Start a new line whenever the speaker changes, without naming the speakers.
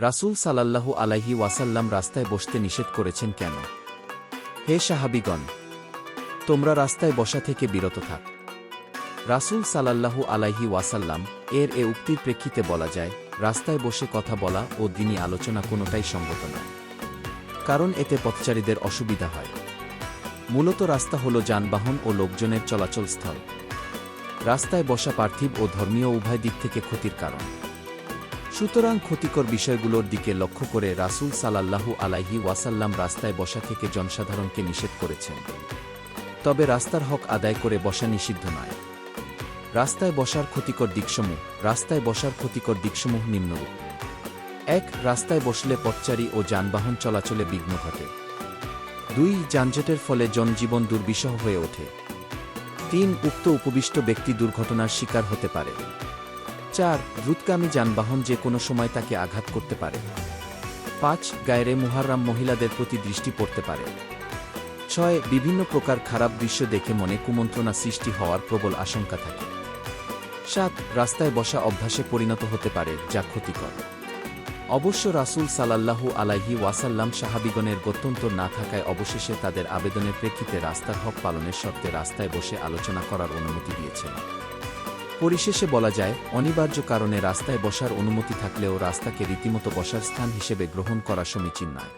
রাসূল সালাল্লাহু আলাইহি ওয়াসাল্লাম রাস্তায় বসতে নিষেধ করেছেন কেন? হে সাহাবিগণ, তোমরা রাস্তায় বসা থেকে বিরত থাক। রাসূল সালাল্লাহু আলাইহি ওয়াসাল্লাম এর এ উক্তির প্রেক্ষিতে বলা যায়, রাস্তায় বসে কথা বলা ও দিনী আলোচনা কোনোটাই সঙ্গত নয়। কারণ এতে পথচারীদের অসুবিধা হয়। মূলত রাস্তা হল যানবাহন ও লোকজনের চলাচল স্থল। রাস্তায় বসা পার্থিব ও ধর্মীয় উভয় দিক থেকে ক্ষতির কারণ। সুতরাং ক্ষতিকর বিষয়গুলোর দিকে লক্ষ্য করে রাসূল সালাল্লাহু আলাইহি ওয়াসাল্লাম রাস্তায় বসা থেকে জনসাধারণকে নিষেধ করেছেন। তবে রাস্তার হক আদায় করে বসা নিষিদ্ধ নয়। রাস্তায় বসার ক্ষতিকর দিকসমূহ, রাস্তায় বসার ক্ষতিকর দিকসমূহ নিম্নরূপ। এক, রাস্তায় বসলে পথচারী ও যানবাহন চলাচলে বিঘ্ন ঘটে। দুই, যানজটের ফলে জনজীবন দুর্বিষহ হয়ে ওঠে। তিন, উক্ত উপবিষ্ট ব্যক্তি দুর্ঘটনার শিকার হতে পারে। চার দ্রুতগামী যানবাহন যে কোনো সময় তাকে আঘাত করতে পারে। পাঁচ, গায়েরে মুহাররাম মহিলাদের প্রতি দৃষ্টি পড়তে পারে। ছয়, বিভিন্ন প্রকার খারাপ দৃশ্য দেখে মনে কুমন্ত্রণা সৃষ্টি হওয়ার প্রবল আশঙ্কা থাকে। সাত, রাস্তায় বসা অভ্যাসে পরিণত হতে পারে, যা ক্ষতিকর। অবশ্য রাসূল সালাল্লাহু আলাইহি ওয়াসাল্লাম সাহাবিগণের গত্যন্তর না থাকায় অবশেষে তাদের আবেদনের প্রেক্ষিতে রাস্তার হক পালনের শর্তে রাস্তায় বসে আলোচনা করার অনুমতি দিয়েছেন। পরিশেষে বলা যায়, অনিবার্য কারণে রাস্তায় বসার অনুমতি থাকলেও রাস্তাকে রীতিমতো বসার স্থান হিসেবে গ্রহণ করা সমীচীন নয়।